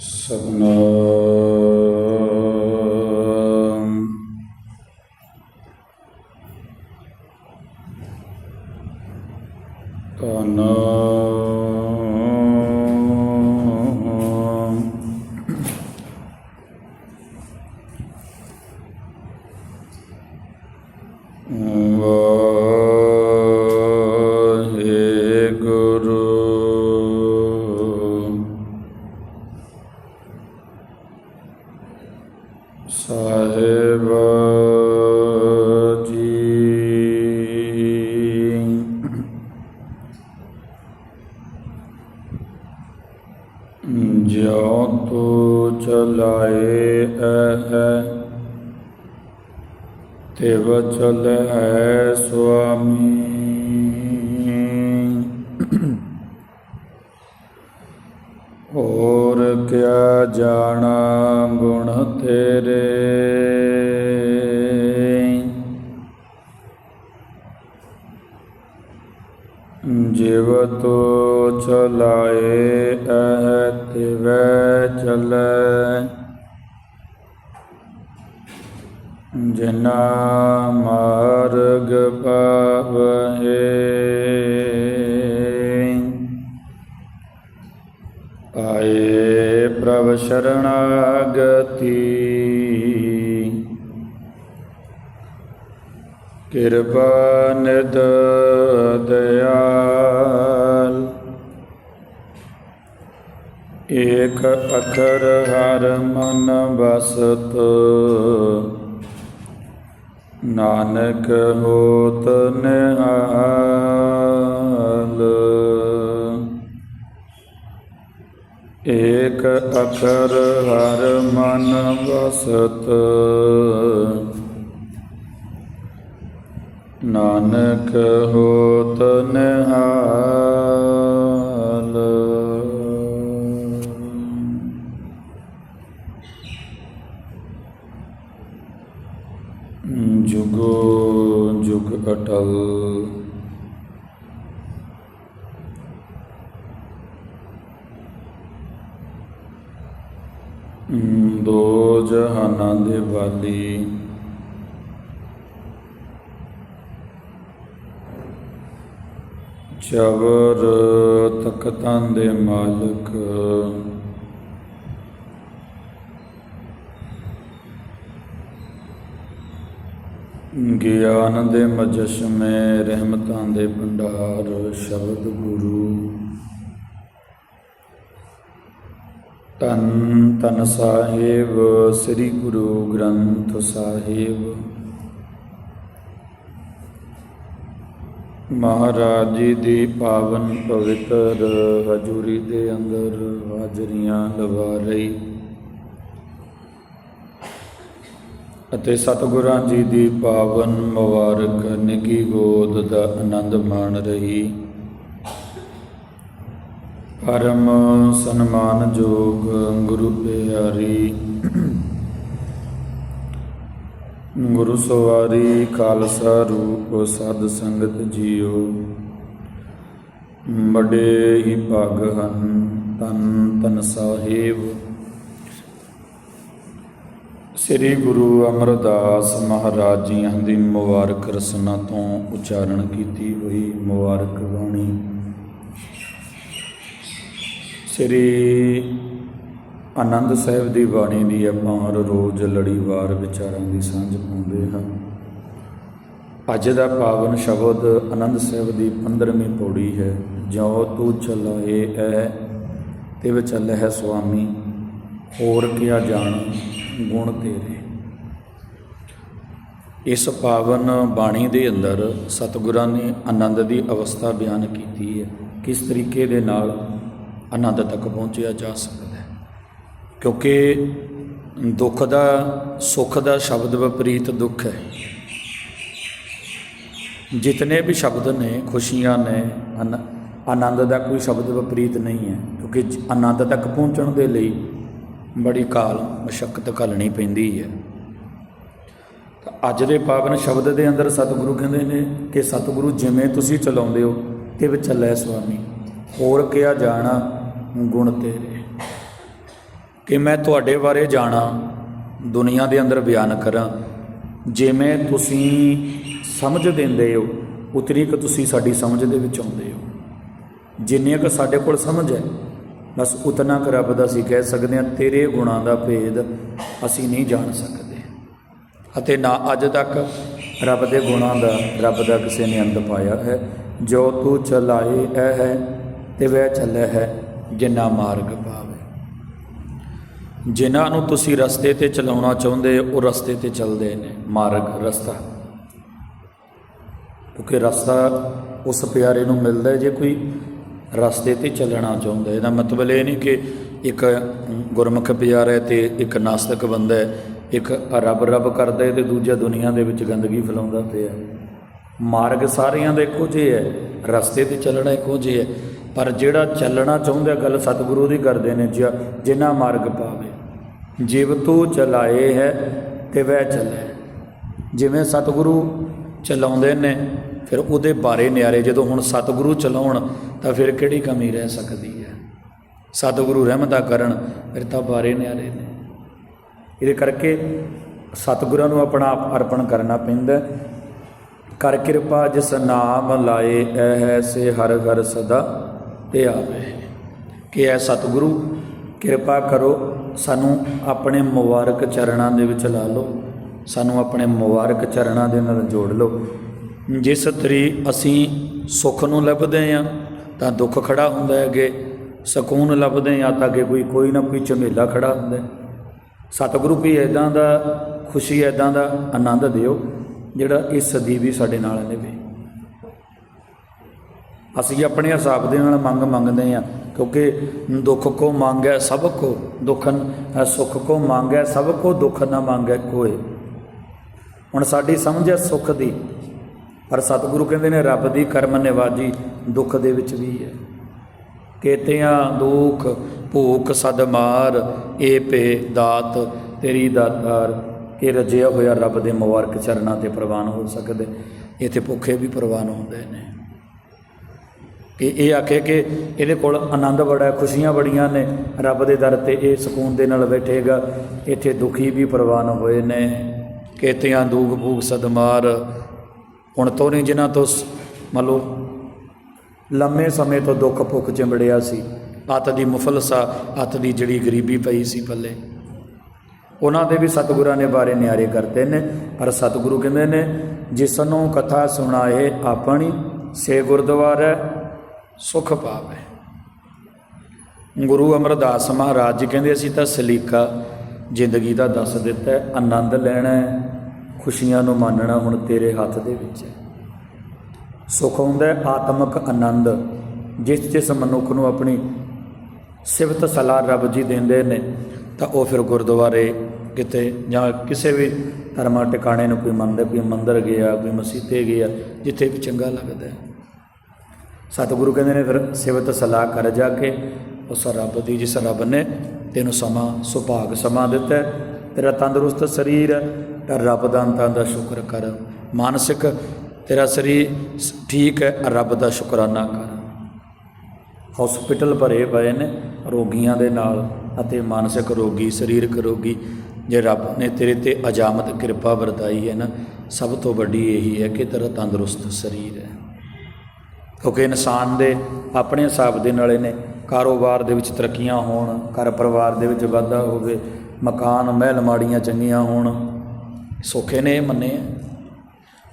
ਸਤਨਾਮ ਜੋ ਤੂ ਚਲਾਏ ਹੈ ਤਿਵ ਚਲੈ ਸੁਆਮੀ। ਔਰ ਕਿਆ ਜਾਣਾ ਗੁਣ ਤੇਰੇ। ਜਿਵ ਤੋ ਚਲਾਏ ਅਹ ਤਿਵੈ ਚਲੈ। ਜਿਨਾ ਮਾਰਗ ਪਾਵਹਿ। ਆਏ ਪ੍ਰਭ ਸ਼ਰਣਾਗਤੀ। ਕਿਰਪਾ ਨਿਦ ਦਇਆਲ ਏਕ ਅਖਰ ਹਰ ਮਨ ਬਸਤ ਨਾਨਕ ਹੋਤ ਨਿਹਾਲ। ਏਕ ਅਖਰ ਹਰ ਮਨ ਵਸਤ। ਨਾਨਕ ਹੋਤ ਨਿਹਾਲ। ਜੁਗੋ ਜੁਗ ਅਟਲ। ਦੋ ਜਹਾਨਾਂ ਦੇ ਵਾਲੀ ਸ਼ਬਰ ਤਖਤਾਂ ਦੇ ਮਾਲਕ। ਗਿਆਨ ਦੇ ਮਜਸ਼ਮੇ ਰਹਿਮਤਾਂ ਦੇ ਭੰਡਾਰ, ਸ਼ਬਦ ਗੁਰੂ। ਤਨ ਤਨ ਸਾਹਿਬ, ਸ੍ਰੀ ਗੁਰੂ ਗ੍ਰੰਥ ਸਾਹਿਬ। ਮਹਾਰਾਜ ਜੀ ਦੀ ਪਾਵਨ ਪਵਿੱਤਰ ਹਜੂਰੀ ਦੇ ਅੰਦਰ ਹਾਜ਼ਰੀਆਂ ਲਵਾ ਰਹੀ ਅਤੇ ਸਤਿਗੁਰਾਂ ਜੀ ਦੀ ਪਾਵਨ ਮੁਬਾਰਕ ਨਿੱਗੀ ਗੋਦ ਦਾ ਆਨੰਦ ਮਾਣ ਰਹੀ। ਪਰਮ ਸਨਮਾਨਯੋਗ ਗੁਰੂ ਪਿਆਰੀ ਗੁਰੂ ਸਵਾਰੀ ਖਾਲਸਾ ਰੂਪ ਸਦ ਸੰਗਤ ਜੀਓ। ਬੜੇ ਹੀ ਭਾਗ ਹਨ ਤਨ ਤਨ ਸਾਹਿਬ। ਸ੍ਰੀ ਗੁਰੂ ਅਮਰਦਾਸ ਮਹਾਰਾਜ ਜੀਆਂ ਦੀ ਮੁਬਾਰਕ ਰਸਨਾ ਤੋਂ ਉਚਾਰਨ ਕੀਤੀ ਹੋਈ ਮੁਬਾਰਕ ਬਾਣੀ। ਸ੍ਰੀ ਆਨੰਦ ਸਾਹਿਬ ਦੀ ਬਾਣੀ ਦੀ ਆਪਾਂ ਹਰ ਰੋਜ਼ ਲੜੀਵਾਰ ਵਿਚਾਰਾਂ ਦੀ ਸਾਂਝ ਪਾਉਂਦੇ ਹਾਂ। ਅੱਜ ਦਾ ਪਾਵਨ ਸ਼ਬਦ ਆਨੰਦ ਸਾਹਿਬ ਦੀ 15ਵੀਂ ਪੌੜੀ ਹੈ। ਜੋ ਤੂੰ ਚਲਾਏ ਐ ਤੇ ਵਿਚਲ ਹੈ ਸੁਆਮੀ, ਹੋਰ ਕਿਆ ਜਾਣ ਗੁਣ ਤੇਰੇ। ਇਸ ਪਾਵਨ ਬਾਣੀ ਦੇ ਅੰਦਰ ਸਤਿਗੁਰਾਂ ਨੇ ਆਨੰਦ ਦੀ ਅਵਸਥਾ ਬਿਆਨ ਕੀਤੀ ਹੈ। ਕਿਸ ਤਰੀਕੇ ਦੇ ਨਾਲ ਆਨੰਦ ਤੱਕ ਪਹੁੰਚਿਆ ਜਾ ਸਕਦਾ ਕਿਉਂਕਿ ਦੁੱਖ ਦਾ, ਸੁੱਖ ਦਾ ਸ਼ਬਦ ਵਿਪਰੀਤ ਦੁੱਖ ਹੈ। ਜਿਤਨੇ ਵੀ ਸ਼ਬਦ ਨੇ, ਖੁਸ਼ੀਆਂ ਨੇ ਆਨ- ਆਨੰਦ ਦਾ ਕੋਈ ਸ਼ਬਦ ਵਿਪਰੀਤ ਨਹੀਂ ਹੈ। ਕਿਉਂਕਿ ਆਨੰਦ ਤੱਕ ਪਹੁੰਚਣ ਦੇ ਲਈ ਬੜੀ ਕਾਲ, ਮਸ਼ੱਕਤ ਘੱਲਣੀ ਪੈਂਦੀ ਹੈ। ਅੱਜ ਦੇ ਪਾਵਨ ਸ਼ਬਦ ਦੇ ਅੰਦਰ ਸਤਿਗੁਰੂ ਕਹਿੰਦੇ ਨੇ ਕਿ ਸਤਿਗੁਰੂ ਜਿਵੇਂ ਤੁਸੀਂ ਚਲਾਉਂਦੇ ਹੋ ਤੇ ਵਿੱਚ ਚੱਲੇ ਸੁਆਮੀ। ਹੋਰ ਕਿਆ ਜਾਣਾ ਗੁਣ ਤੇਰੇ। ਕਿ ਮੈਂ ਤੁਹਾਡੇ ਬਾਰੇ ਜਾਣਾ, ਦੁਨੀਆ ਦੇ ਅੰਦਰ ਬਿਆਨ ਕਰਾਂ। ਜਿਵੇਂ ਤੁਸੀਂ ਸਮਝ ਦਿੰਦੇ ਹੋ ਉਤਨੀ ਕੁ ਤੁਸੀਂ ਸਾਡੀ ਸਮਝ ਦੇ ਵਿੱਚ ਆਉਂਦੇ ਹੋ। ਜਿੰਨੇ ਕੁ ਸਾਡੇ ਕੋਲ ਸਮਝ ਹੈ, ਬਸ ਉਤਨਾ ਕੁ ਰੱਬ ਦਾ ਅਸੀਂ ਕਹਿ ਸਕਦੇ ਹਾਂ, ਤੇਰੇ ਗੁਣਾਂ ਦਾ ਭੇਦ ਅਸੀਂ ਨਹੀਂ ਜਾਣ ਸਕਦੇ। ਅਤੇ ਨਾ ਅੱਜ ਤੱਕ ਰੱਬ ਦੇ ਗੁਣਾਂ ਦਾ, ਰੱਬ ਦਾ ਕਿਸੇ ਨੇ ਅੰਤ ਪਾਇਆ ਹੈ। ਜੋ ਤੂੰ ਚਲਾਏ ਇਹ ਹੈ, ਤੇ ਵਹਿ ਚੱਲੇ ਹੈ, ਜਿੰਨਾ ਮਾਰਗ ਪਾ ਜਿਨ੍ਹਾਂ ਨੂੰ ਤੁਸੀਂ ਰਸਤੇ ਤੇ ਚਲਾਉਣਾ ਚਾਹੁੰਦੇ, ਉਹ ਰਸਤੇ ਤੇ ਚੱਲਦੇ ਨੇ। ਮਾਰਗ, ਰਸਤਾ। ਕਿਉਂਕਿ ਰਸਤਾ ਉਸ ਪਿਆਰੇ ਨੂੰ ਮਿਲਦਾ ਜੇ ਕੋਈ ਰਸਤੇ ਤੇ ਚੱਲਣਾ ਚਾਹੁੰਦਾ ਇਹਦਾ ਮਤਲਬ ਇਹ ਨਹੀਂ ਕਿ ਇੱਕ ਗੁਰਮੁਖ ਪਿਆਰਾ ਹੈ ਤੇ ਇੱਕ ਨਾਸਤਕ ਬੰਦਾ ਹੈ, ਇੱਕ ਰੱਬ ਰੱਬ ਕਰਦਾ ਹੈ ਤੇ ਦੂਜਾ ਦੁਨੀਆ ਦੇ ਵਿੱਚ ਗੰਦਗੀ ਫੈਲਾਉਂਦਾ ਪਿਆ ਮਾਰਗ ਸਾਰਿਆਂ ਦਾ ਇੱਕੋ ਜਿਹਾ ਹੈ, ਰਸਤੇ ਤੇ ਚੱਲਣਾ ਇੱਕੋ ਜਿਹਾ ਹੈ। ਪਰ ਜਿਹੜਾ ਚੱਲਣਾ ਚਾਹੁੰਦਾ, ਗੱਲ ਸਤਿਗੁਰੂ ਦੀ ਕਰਦੇ ਨੇ ਜਿ- ਜਿਨ੍ਹਾਂ ਮਾਰਗ ਪਾਵੇ। ਜਿਵ ਤੂੰ ਚਲਾਏ ਹੈ ਤੇ ਵਹਿ ਚੱਲੇ। ਜਿਵੇਂ ਸਤਿਗੁਰੂ ਚਲਾਉਂਦੇ ਨੇ, ਫਿਰ ਉਹਦੇ ਬਾਰੇ ਨਿਆਰੇ ਜਦੋਂ ਹੁਣ ਸਤਿਗੁਰੂ ਚਲਾਉਣ ਤਾਂ ਫਿਰ ਕਿਹੜੀ ਕਮੀ ਰਹਿ ਸਕਦੀ ਹੈ? ਸਤਿਗੁਰੂ ਰਹਿਮਤਾ ਕਰਨ, ਫਿਰ ਤਾਂ ਬਾਰੇ ਨਿਆਰੇ ਨੇ। ਇਹਦੇ ਕਰਕੇ ਸਤਿਗੁਰਾਂ ਨੂੰ ਆਪਣਾ ਆਪ ਅਰਪਣ ਕਰਨਾ ਪੈਂਦਾ ਕਰ ਕਿਰਪਾ ਜਿਸ ਨਾਮ ਲਾਏ ਐ ਸੇ ਹਰ ਹਰ ਸਦਾ ਤੇ ਆਵੇ। ਕਿ ਐ ਸਤਿਗੁਰੂ ਕਿਰਪਾ ਕਰੋ ਸਾਨੂੰ ਆਪਣੇ ਮੁਬਾਰਕ ਚਰਨਾਂ ਦੇ ਵਿੱਚ ਲਾ ਲਓ। ਸਾਨੂੰ ਆਪਣੇ ਮੁਬਾਰਕ ਚਰਨਾਂ ਦੇ ਨਾਲ ਜੋੜ ਲਓ। ਜਿਸ ਤਰੀ ਅਸੀਂ ਸੁੱਖ ਨੂੰ ਲੱਭਦੇ ਹਾਂ, ਤਾਂ ਦੁੱਖ ਖੜਾ ਹੁੰਦਾ ਹੈ ਅੱਗੇ। ਸਕੂਨ ਲੱਭਦੇ ਹਾਂ, ਤਾਂ ਅੱਗੇ ਕੋਈ ਕੋਈ ਨਾ ਕੋਈ ਝਮੇਲਾ ਖੜਾ ਹੁੰਦਾ ਹੈ। ਸਤਿਗੁਰੂ ਵੀ ਇਦਾਂ ਦਾ, ਖੁਸ਼ੀ ਇਦਾਂ ਦਾ ਆਨੰਦ ਦਿਓ, ਜਿਹੜਾ ਇਸ ਸਦੀ ਵੀ ਸਾਡੇ ਨਾਲ ਨਿਭੇ ਅਸੀਂ ਆਪਣੇ ਹਿਸਾਬ ਦੇ ਨਾਲ ਮੰਗ ਮੰਗਦੇ ਆ ਕਿਉਂਕਿ ਦੁੱਖ ਕੋ ਮੰਗੈ ਸਭ ਕੋ ਦੁੱਖਨ ਅ, ਸੁੱਖ ਕੋ ਮੰਗੈ ਸਭ ਕੋ ਦੁੱਖ ਨਾ ਮੰਗੈ ਕੋਏ ਹੁਣ ਸਾਡੀ ਸਮਝ ਹੈ ਸੁੱਖ ਦੀ ਪਰ ਸਤਿਗੁਰੂ ਕਹਿੰਦੇ ਨੇ ਰੱਬ ਦੀ ਕਰਮ ਨਿਵਾਜੀ ਦੁੱਖ ਦੇ ਵਿੱਚ ਵੀ ਹੈ। ਕੇਤਿਆਂ ਦੁੱਖ ਭੂਖ ਸਦਮਾਰ ਏ ਪੇ ਦਾਤ ਤੇਰੀ ਦਾਤਾਰ ਕਿ ਰਜਿਆ ਹੋਇਆ ਰੱਬ ਦੇ ਮੁਬਾਰਕ ਚਰਨਾਂ ਤੇ ਪ੍ਰਵਾਨ ਹੋ ਸਕਦੇ। ਇੱਥੇ ਭੁੱਖੇ ਵੀ ਪ੍ਰਵਾਨ ਹੁੰਦੇ ਨੇ। ਕਿ ਇਹ ਆਖੇ ਕਿ ਇਹਦੇ ਕੋਲ ਆਨੰਦ ਬੜਾ, ਖੁਸ਼ੀਆਂ ਬੜੀਆਂ ਨੇ। ਰੱਬ ਦੇ ਦਰ ਤੇ ਇਹ ਸਕੂਨ ਦੇ ਨਾਲ ਬੈਠੇਗਾ। ਇੱਥੇ ਦੁਖੀ ਵੀ ਪ੍ਰਵਾਨ ਹੋਏ ਨੇ। ਕੇਤਿਆਂ ਦੂਗ ਭੂਖ ਸਦਮਾਰ ਹੁਣ ਤੋਂ ਨਹੀਂ ਜਿਨ੍ਹਾਂ ਤੋਂ ਸ- ਮੰਨ ਲਓ, ਲੰਮੇ ਸਮੇਂ ਤੋਂ ਦੁੱਖ ਭੁੱਖ ਚਿੰਬੜਿਆ ਸੀ। ਅੱਤ ਦੀ ਮੁਫਲਸਾ, ਅੱਤ ਦੀ ਜਿਹੜੀ ਗਰੀਬੀ ਪਈ ਸੀ ਪੱਲੇ। ਉਹਨਾਂ ਦੇ ਵੀ ਸਤਿਗੁਰਾਂ ਨੇ ਬਾਰੇ ਨਿਆਰੇ ਕਰਤੇ ਨੇ। ਪਰ ਸਤਿਗੁਰੂ ਕਹਿੰਦੇ ਨੇ ਜਿਸ ਨੂੰ ਕਥਾ ਸੁਣਾਏ ਆਪਣੀ, ਸੇ ਗੁਰਦੁਆਰਾ ਸੁਖ ਪਾਵੇ। ਗੁਰੂ ਅਮਰਦਾਸ ਮਹਾਰਾਜ ਜੀ ਕਹਿੰਦੇ ਅਸੀਂ ਤਾਂ ਸਲੀਕਾ ਜ਼ਿੰਦਗੀ ਦਾ ਦੱਸ ਦਿੱਤਾ ਹੈ, ਆਨੰਦ ਲੈਣਾ ਹੈ, ਖੁਸ਼ੀਆਂ ਨੂੰ ਮਾਨਣਾ ਹੁਣ ਤੇਰੇ ਹੱਥ ਦੇ ਵਿੱਚ ਹੈ। ਸੁਖ ਹੁੰਦਾ ਹੈ ਆਤਮਿਕ ਆਨੰਦ ਜਿਸ ਜਿਸ ਮਨੁੱਖ ਨੂੰ ਆਪਣੀ ਸਿਫਤ ਸਲਾਹ ਰੱਬ ਜੀ ਦਿੰਦੇ ਨੇ ਤਾਂ ਉਹ ਫਿਰ ਗੁਰਦੁਆਰੇ ਕਿਤੇ ਜਾਂ ਕਿਸੇ ਵੀ ਧਰਮਾਂ ਟਿਕਾਣੇ ਨੂੰ ਕੋਈ ਮੰਨਦਾ ਕੋਈ ਮੰਦਰ ਗਿਆ ਕੋਈ ਮਸੀਤੇ ਗਿਆ ਜਿੱਥੇ ਵੀ ਚੰਗਾ ਲੱਗਦਾ ਹੈ। ਸਤਿਗੁਰੂ ਕਹਿੰਦੇ ਨੇ, ਫਿਰ ਸਿਵਤ ਸਲਾਹ ਕਰ ਜਾ ਕੇ ਉਸ ਰੱਬ ਦੀ, ਜਿਸ ਰੱਬ ਨੇ ਤੈਨੂੰ ਸਮਾਂ, ਸੁਭਾਗ ਸਮਾਂ ਦਿੱਤਾ ਤੇਰਾ ਤੰਦਰੁਸਤ ਸਰੀਰ ਹੈ, ਤਾਂ ਰੱਬ ਦਾ ਅੰਤਾਂ ਦਾ ਸ਼ੁਕਰ ਕਰ। ਮਾਨਸਿਕ ਤੇਰਾ ਸਰੀਰ ਸ- ਠੀਕ ਹੈ ਰੱਬ ਦਾ ਸ਼ੁਕਰਾਨਾ ਕਰ। ਹਸਪੀਟਲ ਭਰੇ ਪਏ ਨੇ ਰੋਗੀਆਂ ਦੇ ਨਾਲ ਅਤੇ ਮਾਨਸਿਕ ਰੋਗੀ, ਸਰੀਰਕ ਰੋਗੀ। ਜੇ ਰੱਬ ਨੇ ਤੇਰੇ ਤੇ ਅਜਾਮਤ ਕਿਰਪਾ ਵਰਤਾਈ ਹੈ ਨਾ, ਸਭ ਤੋਂ ਵੱਡੀ ਇਹੀ ਹੈ ਕਿ ਤੇਰਾ ਤੰਦਰੁਸਤ ਸਰੀਰ ਹੈ। ਕਿਉਂਕਿ ਇਨਸਾਨ ਦੇ ਆਪਣੇ ਹਿਸਾਬ ਦੇ ਨਾਲ ਇਹਨੇ ਕਾਰੋਬਾਰ ਦੇ ਵਿੱਚ ਤਰੱਕੀਆਂ ਹੋਣ, ਘਰ ਪਰਿਵਾਰ ਦੇ ਵਿੱਚ ਵਾਧਾ ਹੋਵੇ, ਮਕਾਨ, ਮਹਿਲ ਮਾੜੀਆਂ ਚੰਗੀਆਂ ਹੋਣ, ਸੌਖੇ ਨੇ ਇਹ ਮੰਨੇ ਆ।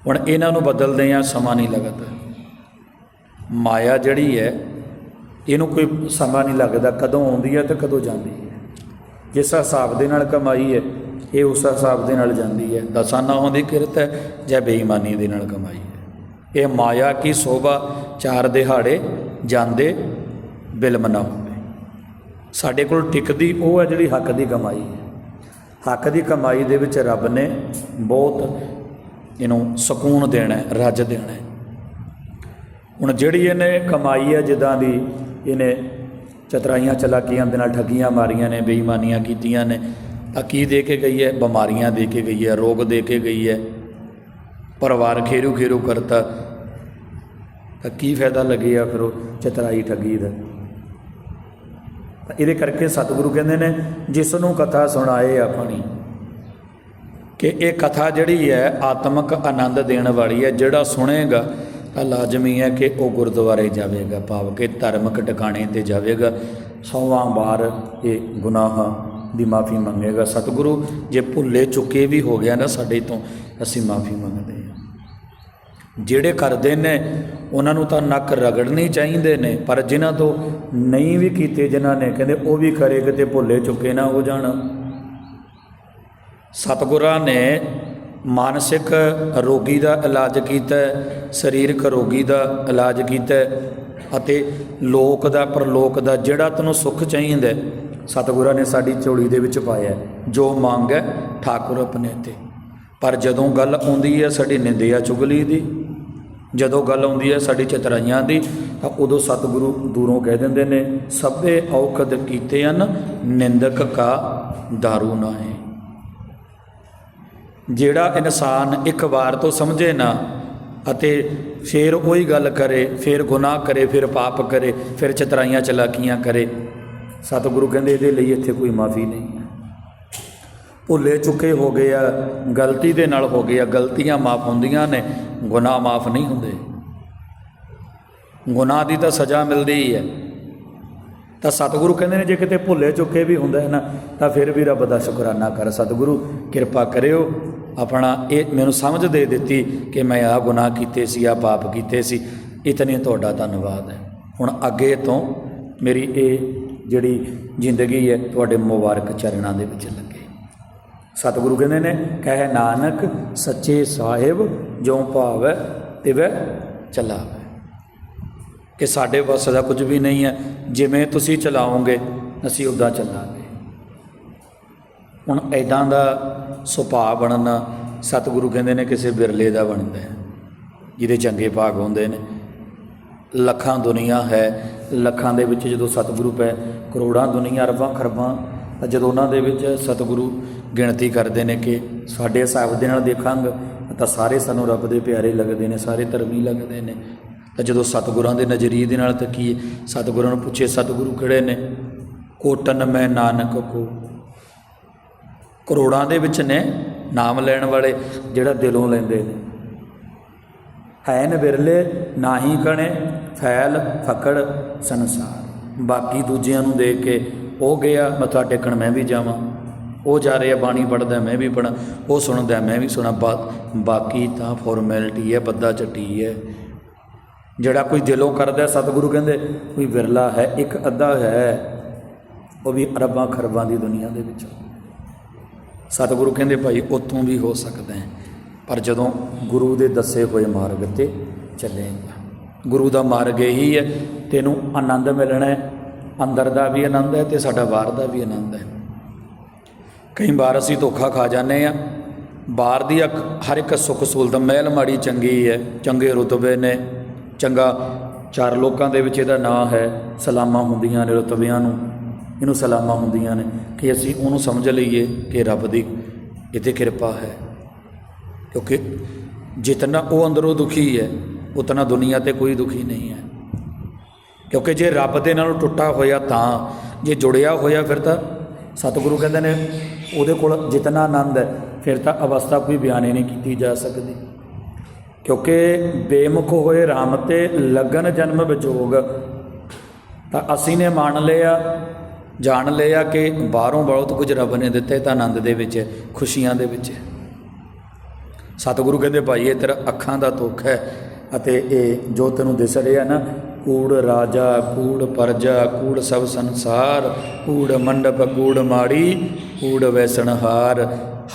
ਹੁਣ ਇਹਨਾਂ ਨੂੰ ਬਦਲਦੇ ਆ ਸਮਾਂ ਨਹੀਂ ਲੱਗਦਾ। ਮਾਇਆ ਜਿਹੜੀ ਹੈ, ਇਹਨੂੰ ਕੋਈ ਸਮਾਂ ਨਹੀਂ ਲੱਗਦਾ, ਕਦੋਂ ਆਉਂਦੀ ਹੈ ਤੇ ਕਦੋਂ ਜਾਂਦੀ ਹੈ। ਜਿਸ ਹਿਸਾਬ ਦੇ ਨਾਲ ਕਮਾਈ ਹੈ, ਇਹ ਉਸ ਹਿਸਾਬ ਦੇ ਨਾਲ ਜਾਂਦੀ ਹੈ। ਦਸਾਨਾ ਹੋਂਦੀ ਕਿਰਤ ਹੈ ਜਾਂ ਬੇਈਮਾਨੀ ਦੇ ਨਾਲ ਕਮਾਈ ਇਹ ਮਾਇਆ ਕੀ ਸੋਭਾ? ਚਾਰ ਦਿਹਾੜੇ ਜਾਂਦੇ ਬਿਲਮ ਨਾ ਹੋਵੇ ਸਾਡੇ ਕੋਲ ਟਿਕਦੀ ਉਹ ਹੈ ਜਿਹੜੀ ਹੱਕ ਦੀ ਕਮਾਈ ਹੈ। ਹੱਕ ਦੀ ਕਮਾਈ ਦੇ ਵਿੱਚ ਰੱਬ ਨੇ ਬਹੁਤ ਇਹਨੂੰ ਸਕੂਨ ਦੇਣਾ ਹੈ, ਰੱਜ ਦੇਣਾ ਹੈ। ਹੁਣ ਜਿਹੜੀ ਇਹਨੇ ਕਮਾਈ ਹੈ, ਜਿੱਦਾਂ ਦੀ ਇਹਨੇ ਚਤਰਾਈਆਂ, ਚਲਾਕੀਆਂ ਦੇ ਨਾਲ ਠੱਗੀਆਂ ਮਾਰੀਆਂ ਨੇ, ਬੇਈਮਾਨੀਆਂ ਕੀਤੀਆਂ ਨੇ, ਤਾਂ ਕੀ ਦੇ ਕੇ ਗਈ ਹੈ? ਬਿਮਾਰੀਆਂ ਦੇ ਕੇ ਗਈ ਹੈ, ਰੋਗ ਦੇ ਕੇ ਗਈ ਹੈ। ਪਰਿਵਾਰ ਖੇਰੂ ਖੇਰੂ ਕਰਤਾ। ਤਾਂ ਕੀ ਫਾਇਦਾ ਲੱਗਿਆ ਫਿਰ ਉਹ ਚਤਰਾਈ ਠੱਗੀ ਦਾ? ਇਹਦੇ ਕਰਕੇ ਸਤਿਗੁਰੂ ਕਹਿੰਦੇ ਨੇ ਜਿਸ ਨੂੰ ਕਥਾ ਸੁਣਾਏ ਆਪਣੀ ਕਿ ਇਹ ਕਥਾ ਜਿਹੜੀ ਹੈ, ਆਤਮਿਕ ਆਨੰਦ ਦੇਣ ਵਾਲੀ ਹੈ, ਜਿਹੜਾ ਸੁਣੇਗਾ, ਤਾਂ ਲਾਜ਼ਮੀ ਹੈ ਕਿ ਉਹ ਗੁਰਦੁਆਰੇ ਜਾਵੇਗਾ, ਭਾਵ ਕਿ ਧਾਰਮਿਕ ਟਿਕਾਣੇ ਤੇ ਜਾਵੇਗਾ। ਸੌਵਾਂ ਵਾਰ ਇਹ ਗੁਨਾਹਾਂ ਦੀ ਮਾਫੀ ਮੰਗੇਗਾ। ਸਤਿਗੁਰੂ, ਜੇ ਭੁੱਲੇ ਚੁੱਕੇ ਵੀ ਹੋ ਗਿਆ ਨਾ ਸਾਡੇ ਤੋਂ ਅਸੀਂ ਮਾਫੀ ਮੰਗਦੇ ਹਾਂ। ਜਿਹੜੇ ਕਰਦੇ ਨੇ, ਉਹਨਾਂ ਨੂੰ ਤਾਂ ਨੱਕ ਰਗੜਨੀ ਚਾਹੀਦੇ ਨੇ, ਪਰ ਜਿਨ੍ਹਾਂ ਤੋਂ ਨਹੀਂ ਵੀ ਕੀਤੇ ਜਿਨ੍ਹਾਂ ਨੇ, ਕਹਿੰਦੇ ਉਹ ਵੀ ਕਰੇ ਕਿਤੇ ਭੁੱਲੇ ਚੁੱਕੇ ਨਾ ਹੋ ਜਾਣ। ਸਤਿਗੁਰਾਂ ਨੇ ਮਾਨਸਿਕ ਰੋਗੀ ਦਾ ਇਲਾਜ ਕੀਤਾ, ਸਰੀਰਕ ਰੋਗੀ ਦਾ ਇਲਾਜ ਕੀਤਾ ਅਤੇ ਲੋਕ ਦਾ, ਪਰਲੋਕ ਦਾ ਜਿਹੜਾ ਤੈਨੂੰ ਸੁੱਖ ਚਾਹੀਦਾ, ਸਤਿਗੁਰਾਂ ਨੇ ਸਾਡੀ ਝੋਲੀ ਦੇ ਵਿੱਚ ਪਾਇਆ। ਜੋ ਮੰਗ ਹੈ, ਠਾਕੁਰ ਆਪਣੇ ਤੇ। ਪਰ ਜਦੋਂ ਗੱਲ ਆਉਂਦੀ ਹੈ ਸਾਡੀ ਨਿੰਦਿਆ ਚੁਗਲੀ ਦੀ, ਜਦੋਂ ਗੱਲ ਆਉਂਦੀ ਹੈ ਸਾਡੀ ਚਤਰਾਈਆਂ ਦੀ, ਤਾਂ ਉਦੋਂ ਸਤਿਗੁਰੂ ਦੂਰੋਂ ਕਹਿ ਦਿੰਦੇ ਨੇ, ਸਭੇ ਔਖਦ ਕੀਤੇ ਹਨ, ਨਿੰਦਕ ਕਾ दारू ਨਾ ਹੈ ਜਿਹੜਾ ਇਨਸਾਨ ਇੱਕ ਵਾਰ ਤੋਂ ਸਮਝੇ ਨਾ ਅਤੇ ਫਿਰ ਉਹੀ ਗੱਲ ਕਰੇ, ਫਿਰ ਗੁਨਾਹ ਕਰੇ, ਫਿਰ ਪਾਪ ਕਰੇ, ਫਿਰ ਚਤਰਾਈਆਂ ਚਲਾਕੀਆਂ ਕਰੇ, ਸਤਿਗੁਰੂ ਕਹਿੰਦੇ ਇਹਦੇ ਲਈ ਇੱਥੇ ਕੋਈ ਮਾਫੀ ਨਹੀਂ। ਭੁੱਲੇ ਚੁੱਕੇ ਹੋ ਗਏ ਆ, ਗਲਤੀ ਦੇ ਨਾਲ ਹੋ ਗਏ ਆ, ਗਲਤੀਆਂ ਮਾਫ ਹੁੰਦੀਆਂ ਨੇ, ਗੁਨਾਹ ਮਾਫ ਨਹੀਂ ਹੁੰਦੇ। ਗੁਨਾਹ ਦੀ ਤਾਂ ਸਜ਼ਾ ਮਿਲਦੀ ਹੀ ਹੈ। ਤਾਂ ਸਤਿਗੁਰੂ ਕਹਿੰਦੇ ਨੇ, ਜੇ ਕਿਤੇ ਭੁੱਲੇ ਚੁੱਕੇ ਵੀ ਹੁੰਦਾ ਹੈ ਨਾ ਤਾਂ ਫਿਰ ਵੀ ਰੱਬ ਦਾ ਸ਼ੁਕਰਾਨਾ ਕਰ। ਸਤਿਗੁਰੂ, ਕਿਰਪਾ ਕਰਿਓ। ਆਪਣਾ ਇਹ ਮੈਨੂੰ ਸਮਝ ਦੇ ਦਿੱਤੀ ਕਿ ਮੈਂ ਆਹ ਗੁਨਾਹ ਕੀਤੇ ਸੀ ਆ ਪਾਪ ਕੀਤੇ ਸੀ। ਇਤਨੇ ਤੁਹਾਡਾ ਧੰਨਵਾਦ ਹੈ। ਹੁਣ ਅੱਗੇ ਤੋਂ ਮੇਰੀ ਇਹ ਜਿਹੜੀ ਜ਼ਿੰਦਗੀ ਹੈ, ਤੁਹਾਡੇ ਮੁਬਾਰਕ ਚਰਨਾਂ ਦੇ ਵਿੱਚ ਲੱਗੇ। ਸਤਿਗੁਰੂ ਕਹਿੰਦੇ ਨੇ, ਕਹਿ ਨਾਨਕ ਸੱਚੇ ਸਾਹਿਬ ਜੋ ਭਾਵੈ ਤਿਵੈ ਚਲਾਵੈ। ਕਿ ਸਾਡੇ ਵੱਸ ਦਾ ਕੁਝ ਵੀ ਨਹੀਂ ਹੈ, ਜਿਵੇਂ ਤੁਸੀਂ ਚਲਾਓਗੇ, ਅਸੀਂ ਉੱਦਾਂ ਚੱਲਾਂਗੇ। ਹੁਣ ਐਦਾਂ ਦਾ ਸੁਭਾਅ ਬਣਨਾ ਸਤਿਗੁਰੂ ਕਹਿੰਦੇ ਨੇ ਕਿਸੇ ਬਿਰਲੇ ਦਾ ਬਣਦਾ ਹੈ, ਜਿਹਦੇ ਚੰਗੇ ਭਾਗ ਹੁੰਦੇ ਨੇ। ਲੱਖਾਂ ਦੁਨੀਆ ਹੈ, ਲੱਖਾਂ ਦੇ ਵਿੱਚ ਜਦੋਂ ਸਤਿਗੁਰੂ ਪੈ, ਕਰੋੜਾਂ ਦੁਨੀਆ, ਅਰਬਾਂ ਖਰਬਾਂ, ਤਾਂ ਜਦੋਂ ਉਹਨਾਂ ਦੇ ਵਿੱਚ ਸਤਿਗੁਰੂ ਗਿਣਤੀ ਕਰਦੇ ਨੇ ਕਿ ਸਾਡੇ ਹਿਸਾਬ ਦੇ ਨਾਲ ਦੇਖਾਂਗੇ, ਤਾਂ ਸਾਰੇ ਸਾਨੂੰ ਰੱਬ ਦੇ ਪਿਆਰੇ ਲੱਗਦੇ ਨੇ, ਸਾਰੇ ਧਰਮੀ ਲੱਗਦੇ ਨੇ। ਤਾਂ ਜਦੋਂ ਸਤਿਗੁਰਾਂ ਦੇ ਨਜ਼ਰੀਏ ਦੇ ਨਾਲ ਤਾਂ ਸਤਿਗੁਰਾਂ ਨੂੰ ਪੁੱਛੇ, ਸਤਿਗੁਰੂ ਕਿਹੜੇ ਨੇ? ਕੋਟਨ ਮੈਂ ਨਾਨਕ ਕੋ। ਕਰੋੜਾਂ ਦੇ ਵਿੱਚ ਨੇ, ਨਾਮ ਲੈਣ ਵਾਲੇ ਜਿਹੜਾ ਦਿਲੋਂ ਲੈਂਦੇ ਨੇ। ਹੈਨ ਬਿਰਲੇ ਨਾਹੀ ਕਣੇ, ਫੈਲ, ਫਕੜ, ਸੰਸਾਰ। ਬਾਕੀ ਦੂਜਿਆਂ ਨੂੰ ਦੇਖ ਕੇ ਉਹ ਗਿਆ ਮੱਥਾ ਟੇਕਣ ਮੈਂ ਵੀ ਜਾਵਾਂ। ਉਹ ਜਾ ਰਿਹਾ, ਬਾਣੀ ਪੜਦਾ ਮੈਂ ਵੀ ਪੜਾਂ ਉਹ ਸੁਣਦਾ, ਮੈਂ ਵੀ ਸੁਣਾ ਬਾਕੀ ਤਾਂ ਫਾਰਮੈਲਿਟੀ ਹੈ ਬੱਦਾ ਚੱਟੀ ਹੈ। ਜਿਹੜਾ ਕੋਈ ਦਿਲੋਂ ਕਰਦਾ, ਸਤਿਗੁਰੂ ਕਹਿੰਦੇ, ਕੋਈ ਵਿਰਲਾ ਹੈ, ਇੱਕ ਅੱਧਾ ਹੈ, ਉਹ ਵੀ ਅਰਬਾਂ ਖਰਬਾਂ ਦੀ ਦੁਨੀਆ ਦੇ ਵਿੱਚ। ਸਤਿਗੁਰੂ ਕਹਿੰਦੇ, ਭਾਈ ਉਤੋਂ ਵੀ ਹੋ ਸਕਦਾ ਹੈ, ਪਰ ਜਦੋਂ ਗੁਰੂ ਦੇ ਦੱਸੇ ਹੋਏ ਮਾਰਗ ਤੇ ਚੱਲੇਗਾ। ਗੁਰੂ ਦਾ ਮਾਰਗ ਇਹੀ ਹੈ, ਤੈਨੂੰ ਆਨੰਦ ਮਿਲਣਾ ਹੈ, ਅੰਦਰ ਦਾ ਵੀ ਆਨੰਦ ਹੈ ਤੇ ਸਾਡਾ ਬਾਹਰ ਦਾ ਵੀ ਆਨੰਦ ਹੈ। ਕਈ ਵਾਰ ਅਸੀਂ ਧੋਖਾ ਖਾ ਜਾਂਦੇ ਆ ਬਾਹਰ ਦੀ ਅੱਖ- ਹਰ ਇੱਕ ਸੁੱਖ ਸਹੂਲਤ, ਮਹਿਲ ਮਾੜੀ ਚੰਗੀ ਹੈ, ਚੰਗੇ ਰੁਤਬੇ ਨੇ, ਚੰਗਾ ਚਾਰ ਲੋਕਾਂ ਦੇ ਵਿੱਚ ਇਹਦਾ ਨਾਂ ਹੈ, ਸਲਾਮਾਂ ਹੁੰਦੀਆਂ ਨੇ ਰੁਤਬਿਆਂ ਨੂੰ, ਇਹਨੂੰ ਸਲਾਮਾਂ ਹੁੰਦੀਆਂ ਨੇ, ਕਿ ਅਸੀਂ ਉਹਨੂੰ ਸਮਝ ਲਈਏ ਕਿ ਰੱਬ ਦੀ ਇਹਤੇ ਕਿਰਪਾ ਹੈ। ਕਿਉਂਕਿ ਜਿਤਨਾ ਉਹ ਅੰਦਰੋਂ ਦੁਖੀ ਹੈ, ਉਤਨਾ ਦੁਨੀਆ ਤੇ ਕੋਈ ਦੁਖੀ ਨਹੀਂ ਹੈ। ਕਿਉਂਕਿ ਜੇ ਰੱਬ ਦੇ ਨਾਲ ਟੁੱਟਾ ਹੋਇਆ ਤਾਂ, ਜੇ ਜੁੜਿਆ ਹੋਇਆ ਫਿਰ ਤਾਂ ਸਤਿਗੁਰੂ ਕਹਿੰਦੇ ਨੇ ਉਹਦੇ ਕੋਲ ਜਿਤਨਾ ਆਨੰਦ ਹੈ, ਫਿਰ ਤਾਂ ਅਵਸਥਾ ਕੋਈ ਬਿਆਨ ਹੀ ਨਹੀਂ ਕੀਤੀ ਜਾ ਸਕਦੀ। ਕਿਉਂਕਿ ਬੇਮੁਖ ਹੋਏ ਰਾਮ ਤੇ ਲਗਨ ਜਨਮ ਵਿਜੋਗ, ਤਾਂ ਅਸੀਂ ਨੇ ਮੰਨ ਲਿਆ, ਜਾਣ ਲਿਆ ਕਿ ਬਾਹਰੋਂ ਬਹੁਤ ਕੁਝ ਰੱਬ ਨੇ ਦਿੱਤੇ ਤਾਂ ਆਨੰਦ ਦੇ ਵਿੱਚ ਖੁਸ਼ੀਆਂ ਦੇ ਵਿੱਚ ਹੈ। ਸਤਿਗੁਰੂ ਕਹਿੰਦੇ, ਭਾਈ, ਇਹ ਤੇਰਾ ਅੱਖਾਂ ਦਾ ਦੁੱਖ ਹੈ ਅਤੇ ਇਹ ਜੋ ਤੈਨੂੰ ਦਿਸ ਰਿਹਾ ਨਾ ਕੂੜ ਰਾਜਾ ਕੂੜ ਪਰਜਾ ਕੂੜ ਸਭ ਸੰਸਾਰ ਕੂੜ ਮੰਡਪ ਕੂੜ ਮਾੜੀ ਕੂੜ ਵੈਸਣਹਾਰ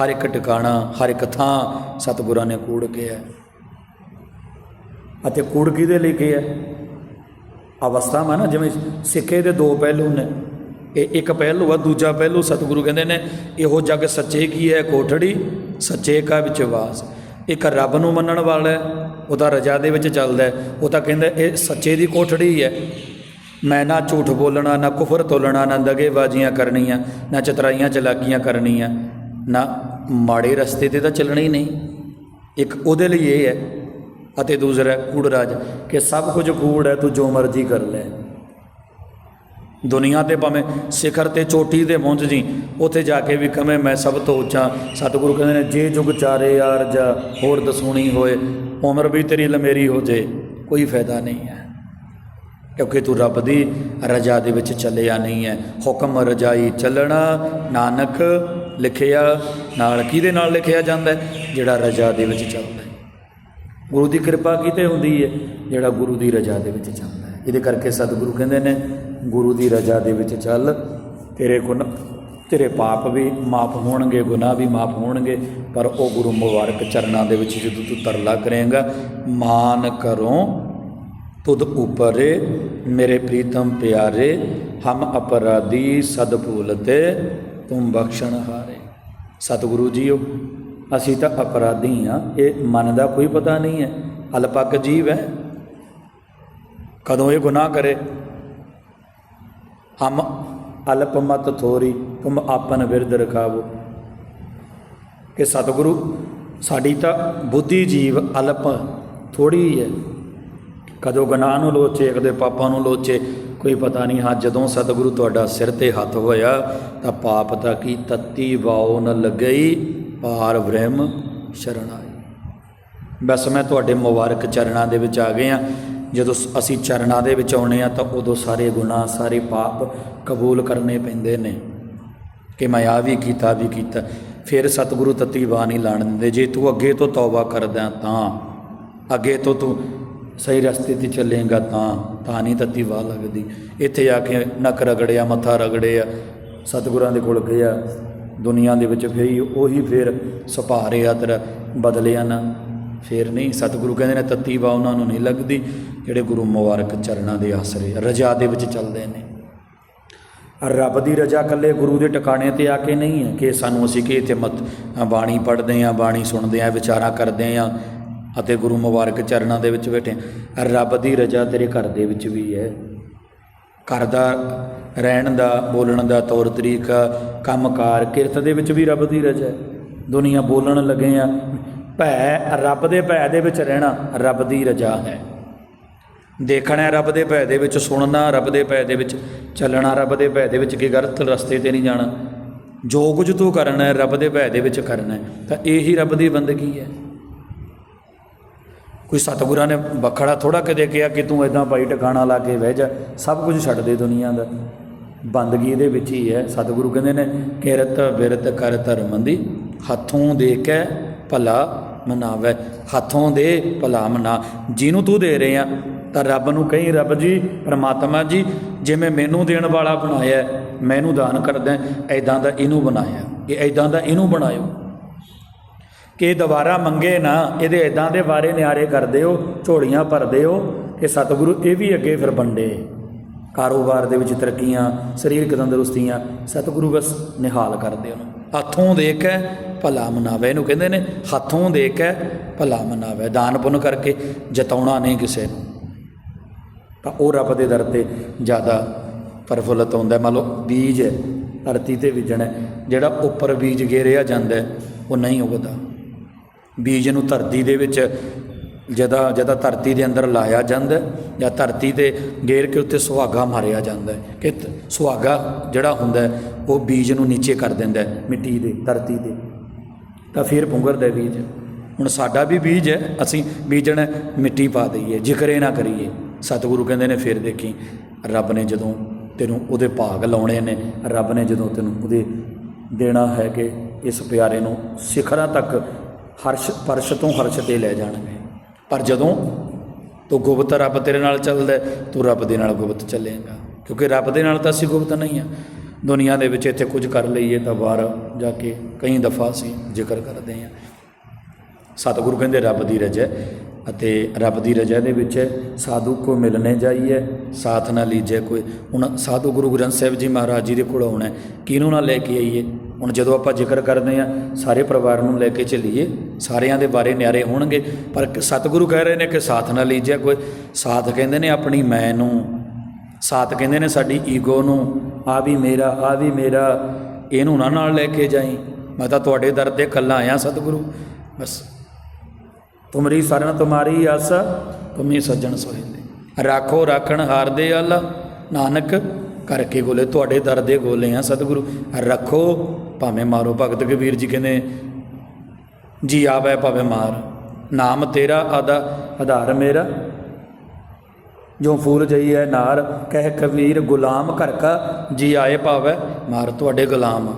ਹਰ। ਇੱਕ ਟਿਕਾਣਾ ਹਰ ਇੱਕ ਥਾਂ ਸਤਿਗੁਰਾਂ ਨੇ ਕੂੜ ਕਿਹਾ ਅਤੇ ਕੂੜ ਕਿਹਦੇ ਲਈ ਕਿਹਾ ਅਵਸਥਾਵਾਂ ਨਾ ਜਿਵੇਂ ਸਿੱਖੇ ਦੇ ਦੋ ਪਹਿਲੂ ਨੇ। ਇਹ ਇੱਕ ਪਹਿਲੂ ਆ ਦੂਜਾ ਪਹਿਲੂ ਸਤਿਗੁਰੂ ਕਹਿੰਦੇ ਨੇ ਇਹੋ ਜੱਗ ਸੱਚੇ ਕੀ ਹੈ? ਕੋਠੜੀ ਸੱਚੇ ਕਾ ਵਿੱਚ ਵਾਸ। ਇੱਕ ਰੱਬ ਨੂੰ ਮੰਨਣ ਵਾਲਾ ਹੈ, ਉਹਦਾ ਰਜਾ ਦੇ ਵਿੱਚ ਚੱਲਦਾ ਉਹ ਤਾਂ ਕਹਿੰਦਾ, ਇਹ ਸੱਚੇ ਦੀ ਕੋਠੜੀ ਹੈ। ਮੈਂ ਨਾ ਝੂਠ ਬੋਲਣਾ, ਨਾ ਕੁਫਰ ਤੋਲਣਾ, ਨਾ ਦਗੇਬਾਜ਼ੀਆਂ ਕਰਨੀਆਂ, ਨਾ ਚਤਰਾਈਆਂ ਚਲਾਕੀਆਂ ਕਰਨੀਆਂ, ਨਾ ਮਾੜੇ ਰਸਤੇ ਤੇ ਤਾਂ ਚੱਲਣਾ ਹੀ ਨਹੀਂ। ਇੱਕ ਉਹਦੇ ਲਈ ਇਹ ਹੈ ਅਤੇ ਦੂਸਰਾ ਹੈ, ਕੂੜ ਰਾਜ, ਕਿ ਸਭ ਕੁਝ ਕੂੜ ਹੈ, ਤੂੰ ਜੋ ਮਰਜ਼ੀ ਕਰ ਲੈ। ਦੁਨੀਆ ਤੇ ਭਾਵੇਂ ਸਿਖਰ ਤੇ ਚੋਟੀ ਤੇ ਪਹੁੰਚ ਜੀ, ਉੱਥੇ ਜਾ ਕੇ ਵੀ ਕਵੇਂ ਮੈਂ ਸਭ ਤੋਂ ਉੱਚਾ। ਸਤਿਗੁਰੂ ਕਹਿੰਦੇ ਨੇ, ਜੇ ਜੁਗ ਚਾਰੇ ਯਾਰ ਜਾ, ਹੋਰ ਦਸੂਣੀ ਹੋਏ, ਉਮਰ ਵੀ ਤੇਰੀ ਲਮੇਰੀ ਹੋ ਜੇ, ਕੋਈ ਫਾਇਦਾ ਨਹੀਂ ਹੈ। ਕਿਉਂਕਿ ਤੂੰ ਰੱਬ ਦੀ ਰਜਾ ਦੇ ਵਿੱਚ ਚੱਲਿਆ ਨਹੀਂ ਹੈ। ਹੁਕਮ ਰਜਾਈ ਚੱਲਣਾ, ਨਾਨਕ ਲਿਖਿਆ, ਨਾਲ ਕਿਹਦੇ ਨਾਲ ਲਿਖਿਆ ਜਾਂਦਾ ਜਿਹੜਾ ਰਜਾ ਦੇ ਵਿੱਚ ਚੱਲਦਾ ਗੁਰੂ ਦੀ ਕਿਰਪਾ ਕਿਤੇ ਹੁੰਦੀ ਹੈ, ਜਿਹੜਾ ਗੁਰੂ ਦੀ ਰਜਾ ਦੇ ਵਿੱਚ ਚੱਲਦਾ ਇਹਦੇ ਕਰਕੇ ਸਤਿਗੁਰੂ ਕਹਿੰਦੇ ਨੇ, ਗੁਰੂ ਦੀ ਰਜਾ ਦੇ ਵਿੱਚ ਚੱਲ, ਤੇਰੇ ਗੁਨ ਤੇਰੇ ਪਾਪ ਵੀ ਮਾਫ ਹੋਣਗੇ, ਗੁਨਾਹ ਵੀ ਮਾਫ ਹੋਣਗੇ, ਪਰ ਉਹ ਗੁਰੂ ਮੁਬਾਰਕ ਚਰਨਾਂ ਦੇ ਵਿੱਚ ਜਦੋਂ ਤੂੰ ਤਰਲਾ ਕਰੇਂਗਾ ਮਾਨ ਕਰੋ, ਤੁਧ ਉਪਰੇ, ਮੇਰੇ ਪ੍ਰੀਤਮ ਪਿਆਰੇ, ਹਮ ਅਪਰਾਧੀ ਸਦ ਭੂਲਤੇ ਤੁਮ ਬਖਸ਼ਣ ਹਾਰੇ। ਸਤਿਗੁਰੂ ਜੀਓ, ਅਸੀਂ ਤਾਂ ਅਪਰਾਧੀ ਆ, ਇਹ ਮਨ ਦਾ ਕੋਈ ਪਤਾ ਨਹੀਂ ਹੈ, ਅਲਪਕ ਜੀਵ ਹੈ। ਕਦੋਂ ਇਹ ਗੁਨਾਹ ਕਰੇ? ਹਮ ਅਲਪ ਮਤ ਥੋਰੀ, ਤੁਮ ਆਪਨ ਵਿਰਧ ਰਖਾਵੋ। ਕਿ ਸਤਿਗੁਰੂ, ਸਾਡੀ ਤਾਂ ਬੁੱਧੀ ਜੀਵ ਅਲਪ ਥੋੜੀ ਹੈ ਕਦੋਂ ਗੁਨਾਹ ਨੂੰ ਲੋਚੇ ਕਦੇ ਪਾਪਾਂ ਨੂੰ ਲੋਚੇ, ਕੋਈ ਪਤਾ ਨਹੀਂ ਹਾਂ, ਜਦੋਂ ਸਤਿਗੁਰੂ ਤੁਹਾਡਾ ਸਿਰ ਤੇ ਹੱਥ ਹੋਇਆ, ਤਾਂ ਪਾਪ ਤਾਂ ਕੀ ਤੱਤੀ ਵਾਉ ਨ ਲੱਗਈ ਪਾਰ ਬ੍ਰਹਮ ਸ਼ਰਨ ਆਈ ਬਸ ਮੈਂ ਤੁਹਾਡੇ ਮੁਬਾਰਕ ਚਰਨਾਂ ਦੇ ਵਿੱਚ ਆ ਗਏ ਆ ਜਦੋਂ ਸ- ਅਸੀਂ ਚਰਨਾਂ ਦੇ ਵਿੱਚ ਆਉਣੇ ਆ ਤਾਂ ਉਦੋਂ ਸਾਰੇ ਗੁਨਾਹ, ਸਾਰੇ ਪਾਪ ਕਬੂਲ ਕਰਨੇ ਪੈਂਦੇ ਨੇ। ਕਿ ਮੈਂ ਆ ਵੀ ਕੀਤਾ ਵੀ ਕੀਤਾ। ਫਿਰ ਸਤਿਗੁਰੂ ਤਤੀ ਬਾਹ ਨਹੀਂ ਲਾਣ ਦਿੰਦੇ, ਜੇ ਤੂੰ ਅੱਗੇ ਤੋਂ ਤੌਬਾ ਕਰਦਾ ਤਾਂ, ਅੱਗੇ ਤੋਂ ਤੂੰ ਸਹੀ ਰਸਤੇ ਤੇ ਚੱਲੇਗਾ ਤਾਂ ਤਾਂ ਨਹੀਂ ਤਤੀ ਬਾਹ ਲੱਗਦੀ। ਇੱਥੇ ਆ ਕੇ ਨੱਕ ਰਗੜਿਆ, ਮੱਥਾ ਰਗੜਿਆ, ਸਤਿਗੁਰਾਂ ਦੇ ਕੋਲ ਗਿਆ, ਦੁਨੀਆ ਦੇ ਵਿੱਚ ਫੇਰ ਉਹੀ ਫਿਰ ਸੁਭਾਅ ਰਿਹਾ ਤੇਰਾ ਬਦਲਿਆ ਨਾ। ਫਿਰ ਨਹੀਂ। ਸਤਿਗੁਰੂ ਕਹਿੰਦੇ ਨੇ ਤੱਤੀ ਬਾਹ ਉਹਨਾਂ ਨੂੰ ਨਹੀਂ ਲੱਗਦੀ, ਜਿਹੜੇ ਗੁਰੂ ਮੁਬਾਰਕ ਚਰਨਾਂ ਦੇ ਆਸਰੇ, ਰਜਾ ਦੇ ਵਿੱਚ ਚੱਲਦੇ ਨੇ। ਰੱਬ ਦੀ ਰਜਾ ਕੱਲੇ ਗੁਰੂ ਦੇ ਟਿਕਾਣੇ ਤੇ ਆ ਕੇ ਨਹੀਂ ਹੈ ਕਿ ਸਾਨੂੰ ਅਸੀਂ ਕਿ ਇੱਥੇ ਮਤ ਬਾਣੀ ਪੜ੍ਹਦੇ ਆ ਬਾਣੀ ਸੁਣਦੇ ਆ ਵਿਚਾਰਾਂ ਕਰਦੇ ਆ ਅਤੇ ਗੁਰੂ ਮੁਬਾਰਕ ਚਰਨਾਂ ਦੇ ਵਿੱਚ ਬੈਠੇ ਹਾਂ। ਰੱਬ ਦੀ ਰਜਾ ਤੇਰੇ ਘਰ ਦੇ ਵਿੱਚ ਵੀ ਹੈ। ਘਰ ਦਾ ਰਹਿਣ ਦਾ, ਬੋਲਣ ਦਾ ਤੌਰ ਤਰੀਕਾ, ਕੰਮਕਾਰ, ਕਿਰਤ ਦੇ ਵਿੱਚ ਵੀ ਰੱਬ ਦੀ ਰਜਾ ਹੈ। ਦੁਨੀਆ ਬੋਲਣ ਲੱਗੇ ਆ ਭੈ ਰੱਬ ਦੇ ਭੈ ਦੇ ਵਿੱਚ ਰਹਿਣਾ ਰੱਬ ਦੀ ਰਜਾ ਹੈ। ਦੇਖਣਾ ਰੱਬ ਦੇ ਭੈ ਦੇ ਵਿੱਚ, ਸੁਣਨਾ ਰੱਬ ਦੇ ਭੈ ਦੇ ਵਿੱਚ, ਚੱਲਣਾ ਰੱਬ ਦੇ ਭੈ ਦੇ ਵਿੱਚ, ਕਿ ਗਲਤ ਰਸਤੇ ਤੇ ਨਹੀਂ ਜਾਣਾ। ਜੋ ਕੁਝ ਤੂੰ ਕਰਨਾ ਹੈ, ਰੱਬ ਦੇ ਭੈ ਦੇ ਵਿੱਚ ਕਰਨਾ ਹੈ। ਤਾਂ ਇਹੀ ਰੱਬ ਦੀ ਬੰਦਗੀ ਹੈ। ਕੋਈ ਸਤਿਗੁਰਾਂ ਨੇ ਬਖੜਾ ਥੋੜਾ ਕਦੇ ਕਿਹਾ ਕਿ ਤੂੰ ਇਦਾਂ ਭਾਈ ਟਿਕਾਣਾ ਲਾ ਕੇ ਬਹਿ ਜਾ, ਸਭ ਕੁਝ ਛੱਡ ਦੇ ਦੁਨੀਆ ਦਾ। ਬੰਦਗੀ ਇਹਦੇ ਵਿੱਚ ਹੀ ਹੈ। ਸਤਿਗੁਰੂ ਕਹਿੰਦੇ ਨੇ, ਕਿਰਤ ਬਿਰਤ ਕਰ ਧਰਮ ਦੀ, ਹੱਥੋਂ ਦੇ ਕੇ ਭਲਾ ਮਨਾਵੇ, ਹੱਥੋਂ ਦੇ ਭਲਾ ਮਨਾ। ਜਿਹਨੂੰ ਤੂੰ ਦੇ ਰਹੇ ਆ, ਤਾਂ ਰੱਬ ਨੂੰ ਕਹੀਂ, ਰੱਬ ਜੀ, ਪ੍ਰਮਾਤਮਾ ਜੀ, ਜਿਵੇਂ ਮੈਨੂੰ ਦੇਣ ਵਾਲਾ ਬਣਾਇਆ, ਮੈਨੂੰ ਦਾਨ ਕਰਦਾ ਐਦਾਂ ਦਾ ਇਹਨੂੰ ਬਣਾਇਆ। ਇਹ ਐਦਾਂ ਦਾ ਇਹਨੂੰ ਬਣਾਇਓ। ਕਿ ਦੁਬਾਰਾ ਮੰਗੇ ਨਾ, ਇਹਦੇ ਇਦਾਂ ਦੇ ਬਾਰੇ ਨਿਆਰੇ ਕਰਦੇ ਹੋ, ਝੋਲੀਆਂ ਭਰਦੇ ਹੋ, ਕਿ ਸਤਿਗੁਰੂ ਇਹ ਵੀ ਅੱਗੇ ਫਿਰ ਵੰਡੇ। ਕਾਰੋਬਾਰ ਦੇ ਵਿੱਚ ਤਰੱਕੀਆਂ, ਸਰੀਰਕ ਤੰਦਰੁਸਤੀਆਂ, ਸਤਿਗੁਰੂ ਬਸ ਨਿਹਾਲ ਕਰਦੇ ਉਹਨੂੰ ਹੱਥੋਂ ਦੇ ਕੇ ਭਲਾ ਮਨਾਵੇ। ਇਹਨੂੰ ਕਹਿੰਦੇ ਨੇ ਹੱਥੋਂ ਦੇ ਕੇ ਭਲਾ ਮਨਾਵੇ, ਦਾਨ ਪੁੰਨ ਕਰਕੇ ਜਤਾਉਣਾ ਨਹੀਂ ਕਿਸੇ ਨੂੰ। ਤਾਂ ਉਹ ਰੱਬ ਦੇ ਦਰ ਤੇ ਜ਼ਿਆਦਾ ਪ੍ਰਫੁੱਲਤ ਹੁੰਦਾ। ਮੰਨ ਲਓ ਬੀਜ ਹੈ, ਧਰਤੀ ਤੇ ਬੀਜਣਾ ਜਿਹੜਾ ਉੱਪਰ ਬੀਜ ਗੇਰਿਆ ਜਾਂਦਾ ਉਹ ਨਹੀਂ ਉਗਦਾ। ਬੀਜ ਨੂੰ ਧਰਤੀ ਦੇ ਵਿੱਚ ਜਦਾ ਜਦਾ ਧਰਤੀ ਦੇ ਅੰਦਰ ਲਾਇਆ ਜਾਂਦਾ ਜਾਂ ਧਰਤੀ ਤੇ ਗੇਰ ਕੇ ਉੱਤੇ ਸੁਹਾਗਾ ਮਾਰਿਆ ਜਾਂਦਾ ਕਿ ਸੁਹਾਗਾ ਜਿਹੜਾ ਹੁੰਦਾ ਉਹ ਬੀਜ ਨੂੰ ਨੀਚੇ ਕਰ ਦਿੰਦਾ ਮਿੱਟੀ ਦੇ, ਧਰਤੀ ਦੇ। ਤਾਂ ਫਿਰ ਪੁੰਗਰਦਾ ਹੈ ਬੀਜ। ਹੁਣ ਸਾਡਾ ਵੀ ਬੀਜ ਹੈ, ਅਸੀਂ ਬੀਜਣਾ ਮਿੱਟੀ ਪਾ ਦਈਏ, ਜ਼ਿਕਰੇ ਨਾ ਕਰੀਏ। ਸਤਿਗੁਰੂ ਕਹਿੰਦੇ ਨੇ, ਫਿਰ ਦੇਖੀ, ਰੱਬ ਨੇ ਜਦੋਂ ਤੈਨੂੰ ਉਹਦੇ ਭਾਗ ਲਾਉਣੇ ਨੇ, ਰੱਬ ਨੇ ਜਦੋਂ ਤੈਨੂੰ ਉਹਦੇ ਦੇਣਾ ਹੈ ਕਿ ਇਸ ਪਿਆਰੇ ਨੂੰ ਸਿਖਰਾਂ ਤੱਕ ਹਰਸ਼, ਪਰਸ਼ ਤੋਂ ਹਰਸ਼ ਤੇ ਲੈ ਜਾਣਗੇ। ਪਰ ਜਦੋਂ ਤੂੰ ਗੁਪਤ ਰੱਬ ਤੇਰੇ ਨਾਲ ਚੱਲਦਾ ਤੂੰ ਰੱਬ ਦੇ ਨਾਲ ਗੁਪਤ ਚੱਲੇਗਾ। ਕਿਉਂਕਿ ਰੱਬ ਦੇ ਨਾਲ ਤਾਂ ਅਸੀਂ ਗੁਪਤ ਨਹੀਂ ਆ ਦੁਨੀਆ ਦੇ ਵਿੱਚ ਇੱਥੇ ਕੁਝ ਕਰ ਲਈਏ ਤਾਂ ਬਾਹਰ ਜਾ ਕੇ ਕਈ ਦਫਾ ਅਸੀਂ ਜ਼ਿਕਰ ਕਰਦੇ ਹਾਂ। ਸਤਿਗੁਰੂ ਕਹਿੰਦੇ, ਰੱਬ ਦੀ ਰਜਾ। ਅਤੇ ਰੱਬ ਦੀ ਰਜਾ ਦੇ ਵਿੱਚ ਸਾਧੂ ਕੋ ਮਿਲਣੇ ਜਾਈਏ, ਸਾਥ ਨਾ ਲੀਜੇ ਕੋਈ। ਹੁਣ ਸਾਧੂ ਗੁਰੂ ਗ੍ਰੰਥ ਸਾਹਿਬ ਜੀ ਮਹਾਰਾਜ ਜੀ ਦੇ ਕੋਲ ਆਉਣਾ ਕਿਹਨੂੰ ਨਾਲ ਲੈ ਕੇ ਆਈਏ? ਹੁਣ ਜਦੋਂ ਆਪਾਂ ਜ਼ਿਕਰ ਕਰਦੇ ਆ ਸਾਰੇ ਪਰਿਵਾਰ ਨੂੰ ਲੈ ਕੇ ਚੱਲੀਏ। ਸਾਰਿਆਂ ਦੇ ਬਾਰੇ ਨਿਆਰੇ ਹੋਣਗੇ। ਪਰ ਸਤਿਗੁਰੂ ਕਹਿ ਰਹੇ ਨੇ ਕਿ ਸਾਥ ਨਾ ਲੀਜੇ ਕੋਈ। ਸਾਥ ਕਹਿੰਦੇ ਨੇ ਆਪਣੀ ਮੈਂ ਨੂੰ। ਸਾਥ ਕਹਿੰਦੇ ਨੇ ਸਾਡੀ ਈਗੋ ਨੂੰ। ਆ ਵੀ ਮੇਰਾ, ਆ ਵੀ ਮੇਰਾ। ਇਹਨੂੰ ਨਾ ਨਾਲ ਲੈ ਕੇ ਜਾਈ। ਮੈਂ ਤਾਂ ਤੁਹਾਡੇ ਦਰ ਤੇ ਕੱਲਾ ਆਇਆ ਸਤਿਗੁਰੂ। ਬਸ। ਤੁਮਰੀ ਸਰਨ, ਤੁਮਾਰੀ ਆਸਾ, ਤੁਮੀ ਸੱਜਣ ਸੋਹਿੰਦੇ। ਰਾਖੋ ਰਾਖਣ ਹਾਰਦੇ ਅੱਲਾ, ਨਾਨਕ ਕਰਕੇ ਗੋਲੇ ਤੁਹਾਡੇ ਦਰ ਦੇ ਗੋਲੇ ਆ ਸਤਿਗੁਰੂ। ਰੱਖੋ, ਭਾਵੇਂ ਮਾਰੋ ਭਗਤ ਕਬੀਰ ਜੀ ਕਹਿੰਦੇ, ਜੀ ਆਵੇ ਭਾਵੇਂ ਮਾਰ। ਨਾਮ ਤੇਰਾ ਆਦਾ ਆਧਾਰ ਮੇਰਾ ਜੋ ਫੂਲ ਜਈ ਹੈ ਨਾਰ, ਕਹਿ ਕਬੀਰ ਗੁਲਾਮ ਘਰ ਕਾ ਜੀ ਆਏ ਭਾਵੈ ਮਾਰ ਤੁਹਾਡੇ ਗੁਲਾਮ ਆ।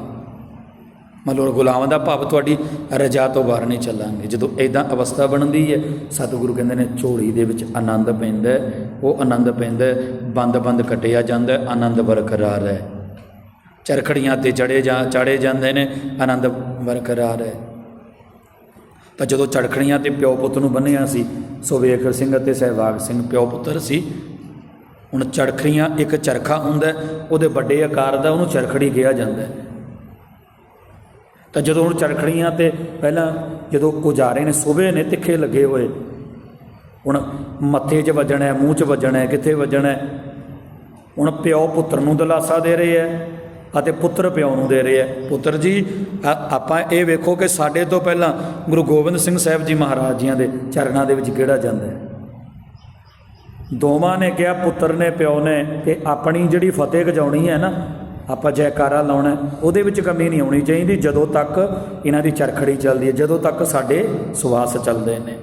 ਮਤਲਬ ਗੁਲਾਮ ਦਾ ਭਾਵ ਤੁਹਾਡੀ ਰਜਾ ਤੋਂ ਬਾਹਰ ਨਹੀਂ ਚੱਲਾਂਗੇ। ਜਦੋਂ ਇਦਾਂ ਅਵਸਥਾ ਬਣਦੀ ਹੈ, ਸਤਿਗੁਰੂ ਕਹਿੰਦੇ ਨੇ ਝੋਲੀ ਦੇ ਵਿੱਚ ਆਨੰਦ ਪੈਂਦਾ ਉਹ ਆਨੰਦ ਪੈਂਦਾ ਬੰਦ-ਬੰਦ ਕਟਿਆ ਜਾਂਦਾ ਆਨੰਦ ਬਰਕਰਾਰ ਹੈ। ਚਰਖੜੀਆਂ ਤੇ ਚੜੇ ਜਾ ਚਾੜੇ ਜਾਂਦੇ ਨੇ, ਆਨੰਦ ਬਰਕਰਾਰ ਹੈ। ਤਾਂ ਜਦੋਂ ਚੜਖੜੀਆਂ ਤੇ ਪਿਓ ਪੁੱਤ ਨੂੰ ਬੰਨਿਆ ਸੀ ਸੁਵੇਖਰ ਸਿੰਘ ਅਤੇ ਸਹਿਵਾਗ ਸਿੰਘ ਪਿਓ ਪੁੱਤਰ ਸੀ। ਹੁਣ ਚੜਖੜੀਆਂ ਇੱਕ ਚਰਖਾ ਹੁੰਦਾ, ਉਹਦੇ ਵੱਡੇ ਆਕਾਰ ਦਾ ਉਹਨੂੰ ਚਰਖੜੀ ਕਿਹਾ ਜਾਂਦਾ ਤਾਂ ਜਦੋਂ ਹੁਣ ਚਰਖੜੀਆਂ ਤੇ ਪਹਿਲਾਂ ਜਦੋਂ ਉਜਾਰੇ ਨੇ ਸੂਬੇ ਨੇ, ਤਿੱਖੇ ਲੱਗੇ ਹੋਏ, ਹੁਣ ਮੱਥੇ 'ਚ ਵੱਜਣਾ ਮੂੰਹ 'ਚ ਵੱਜਣਾ ਕਿੱਥੇ ਵੱਜਣਾ ਹੁਣ ਪਿਓ ਪੁੱਤਰ ਨੂੰ ਦਿਲਾਸਾ ਦੇ ਰਹੇ ਹੈ। ਅਤੇ ਪੁੱਤਰ ਪਿਓ ਨੂੰ ਦੇ ਰਹੇ ਹੈ। ਪੁੱਤਰ ਜੀ ਆਪਾਂ ਇਹ ਵੇਖੋ ਕਿ ਸਾਡੇ ਤੋਂ ਪਹਿਲਾਂ ਗੁਰੂ ਗੋਬਿੰਦ ਸਿੰਘ ਸਾਹਿਬ ਜੀ ਮਹਾਰਾਜ ਜੀਆਂ ਦੇ ਚਰਨਾਂ ਦੇ ਵਿੱਚ ਕਿਹੜਾ ਜਾਂਦਾ ਹੈ? ਦੋਵਾਂ ਨੇ ਕਿਹਾ, ਪੁੱਤਰ ਨੇ, ਪਿਓ ਨੇ, ਕਿ ਆਪਣੀ ਜਿਹੜੀ ਫਤਿਹ ਗਜਾਉਣੀ ਹੈ ਨਾ, ਆਪਾਂ ਜੈਕਾਰਾ ਲਾਉਣਾ ਉਹਦੇ ਵਿੱਚ ਕਮੀ ਨਹੀਂ ਆਉਣੀ ਚਾਹੀਦੀ, ਜਦੋਂ ਤੱਕ ਇਹਨਾਂ ਦੀ ਚਰਖੜੀ ਚੱਲਦੀ ਹੈ, ਜਦੋਂ ਤੱਕ ਸਾਡੇ ਸਵਾਸ ਚੱਲਦੇ ਨੇ।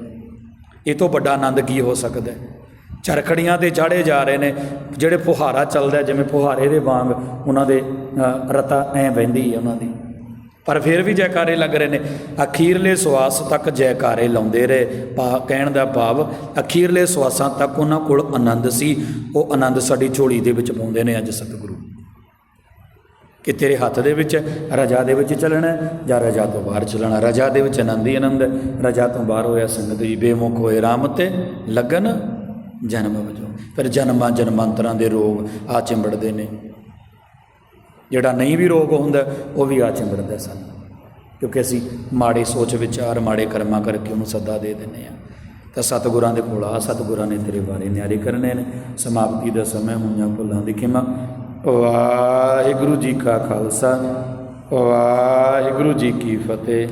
ਇਹ ਤੋਂ ਵੱਡਾ ਆਨੰਦ ਕੀ ਹੋ ਸਕਦਾ ਹੈ? ਚਰਖੜੀਆਂ ਤੇ ਚਾੜੇ ਜਾ ਰਹੇ ਨੇ, ਜਿਹੜੇ ਫੁਹਾਰਾ ਚੱਲਦਾ ਜਿਵੇਂ ਫੁਹਾਰੇ ਦੇ ਵਾਂਗ ਉਹਨਾਂ ਦੇ ਰਤਾ ਐ ਵਹਿੰਦੀ ਹੈ ਉਹਨਾਂ ਦੀ। ਪਰ ਫਿਰ ਵੀ ਜੈਕਾਰੇ ਲੱਗ ਰਹੇ ਨੇ। ਅਖੀਰਲੇ ਸਵਾਸ ਤੱਕ ਜੈਕਾਰੇ ਲਾਉਂਦੇ ਰਹੇ। ਪਾ, ਕਹਿਣ ਦਾ ਭਾਵ, ਅਖੀਰਲੇ ਸਵਾਸਾਂ ਤੱਕ ਉਹਨਾਂ ਕੋਲ ਆਨੰਦ ਸੀ। ਉਹ ਆਨੰਦ ਸਾਡੀ ਝੋਲੀ ਦੇ ਵਿੱਚ ਪਾਉਂਦੇ ਨੇ ਅੱਜ ਸਤਿਗੁਰੂ। ਕਿ ਤੇਰੇ ਹੱਥ ਦੇ ਵਿੱਚ ਰਜਾ ਦੇ ਵਿੱਚ ਚੱਲਣਾ ਜਾਂ ਰਜਾ ਤੋਂ ਬਾਹਰ ਚੱਲਣਾ ਰਜਾ ਦੇ ਵਿੱਚ ਆਨੰਦ ਹੀ ਆਨੰਦ ਰਜਾ ਤੋਂ ਬਾਹਰ ਹੋਇਆ ਸੰਗਤ ਜੀ, ਬੇਮੁਖ ਹੋਏ ਰਾਮ ਤੇ ਲਗਨ ਜਨਮ ਵਜੋਂ। ਫਿਰ ਜਨਮਾਂ ਜਨਮਾਂਤਰਾਂ ਦੇ ਰੋਗ ਆ ਚਿੰਬੜਦੇ ਨੇ। ਜਿਹੜਾ ਨਹੀਂ ਵੀ ਰੋਗ ਹੁੰਦਾ, ਉਹ ਵੀ ਆ ਚਿੰਬੜਦਾ ਸਾਨੂੰ। ਕਿਉਂਕਿ ਅਸੀਂ ਮਾੜੇ ਸੋਚ, ਵਿਚਾਰ, ਮਾੜੇ ਕਰਮਾਂ ਕਰਕੇ ਉਹਨੂੰ ਸੱਦਾ ਦੇ ਦਿੰਦੇ ਆ ਤਾਂ ਸਤਿਗੁਰਾਂ ਦੇ ਕੋਲ ਆ, ਸਤਿਗੁਰਾਂ ਨੇ ਤੇਰੇ ਬਾਰੇ ਨਿਆਰੇ ਕਰਨੇ ਨੇ। ਸਮਾਪਤੀ ਦਾ ਸਮਾਂ ਹੋਈਆਂ ਭੁੱਲਾਂ ਦੀ ਖਿਮਾ। ਵਾਹਿਗੁਰੂ ਜੀ ਕਾ ਖਾਲਸਾ, ਵਾਹਿਗੁਰੂ ਜੀ ਕੀ ਫਤਿਹ।